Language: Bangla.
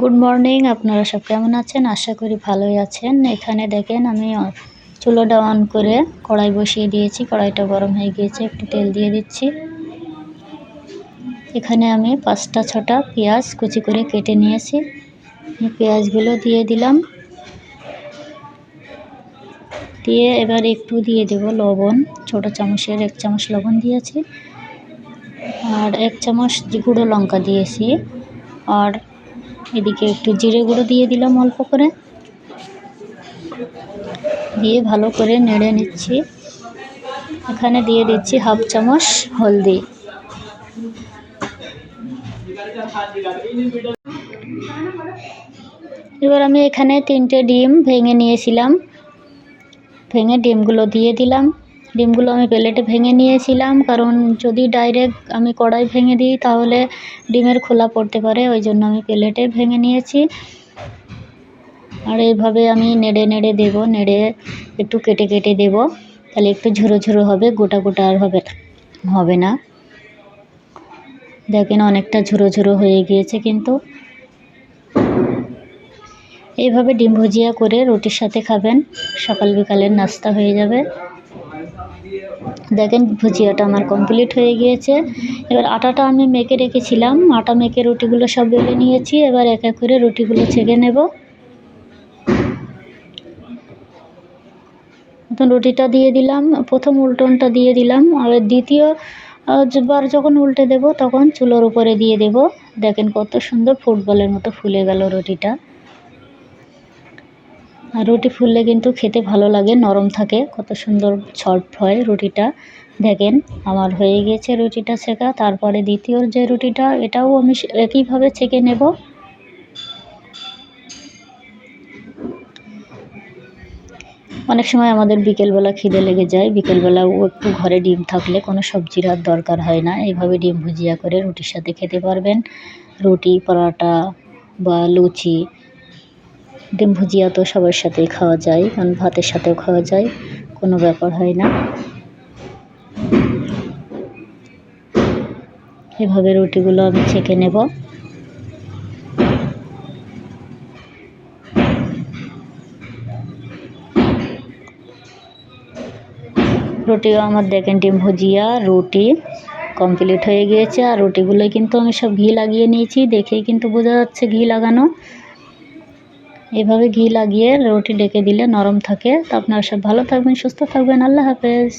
গুড মর্নিং আপনারা সব কেমন আছেন? আশা করি ভালোই আছেন। এখানে দেখেন আমি চুলোটা অন করে কড়াই বসিয়ে দিয়েছি। কড়াইটা গরম হয়ে গিয়েছে, একটু তেল দিয়ে দিচ্ছি। এখানে আমি পাঁচটা ছটা পেঁয়াজ কুচি করে কেটে নিয়েছি। পেঁয়াজগুলো দিয়ে দিলাম। দিয়ে এবার একটু দিয়ে দেব লবণ। ছোট চামচের এক চামচ লবণ দিয়েছি। আর এক চামচ গুঁড়ো লঙ্কা দিয়েছি। আর এদিকে একটু জিরে গুঁড়ো দিয়ে দিলাম অল্প করে। দিয়ে ভালো করে নেড়ে নিচ্ছি। এখানে দিয়ে দিচ্ছি হাফ চামচ হলদি। এবার আমি এখানে তিনটে ডিম ভেঙে নিয়েছিলাম। ভেঙে ডিমগুলো দিয়ে দিলাম। ডিমগুলো আমি প্লেটে ভেঙে নিয়েছিলাম, কারণ যদি ডাইরেক্ট আমি কড়াই ভেঙে দিই, তাহলে ডিমের খোলা পড়তে পারে, ওই জন্য আমি প্লেটে ভেঙে নিয়েছি। আর এইভাবে আমি নেড়ে নেড়ে দেবো, নেড়ে একটু কেটে কেটে দেবো, তাহলে একটু ঝুরো ঝুরো হবে, গোটা গোটা আর হবে হবে না। দেখেন অনেকটা ঝুরো ঝুরো হয়ে গিয়েছে কিন্তু। এইভাবে ডিম ভুজিয়া করে রুটির সাথে খাবেন, সকাল বিকালের নাস্তা হয়ে যাবে। দেখেন ভুজিয়াটা আমার কমপ্লিট হয়ে গিয়েছে। এবার আটাটা আমি মেখে রেখেছিলাম। আটা মেখে রুটিগুলো সব বেলে নিয়েছি। এবার এক এক করে রুটিগুলো ছেঁকে নেব। রুটিটা দিয়ে দিলাম। প্রথম উল্টনটা দিয়ে দিলাম। আর দ্বিতীয় বার যখন উল্টে দেব, তখন চুলোর উপরে দিয়ে দেব। দেখেন কত সুন্দর ফুটবলের মতো ফুলে গেল রুটিটা। আর রুটি ফুললে কিন্তু খেতে ভালো লাগে, নরম থাকে। কত সুন্দর সফট হয় রুটিটা। দেখেন, আমার হয়ে গেছে রুটিটা ছেঁকা তারপরে দ্বিতীয় যে রুটিটা, এটাও আমি একইভাবে ছেঁকে নেব। অনেক সময় আমাদের বিকেলবেলা খিদে লেগে যায়। বিকেলবেলাও একটু ঘরে ডিম থাকলে কোনো সবজির আর দরকার হয় না। এইভাবে ডিম ভুজিয়া করে রুটির সাথে খেতে পারবেন। রুটি, পরোটা বা লুচি ডিম ভুজিয়া তো সবার সাথেই খাওয়া যায়, কারণ ভাতের সাথেও খাওয়া যায়, কোনো ব্যাপার হয় না। এভাবে রুটিগুলো আমি ছেঁকে নেব। রুটিও আমার দেখেন ডিম ভুজিয়া, রুটি কমপ্লিট হয়ে গিয়েছে, আর রুটিগুলো কিন্তু আমি সব ঘি লাগিয়ে নিয়েছি, দেখেই কিন্তু বোঝা যাচ্ছে ঘি লাগানো। এভাবে ঘি লাগিয়ে রুটি ডেকে দিলে নরম থাকে। তো আপনারা সব ভালো থাকবেন, সুস্থ থাকবেন। আল্লাহ হাফেজ।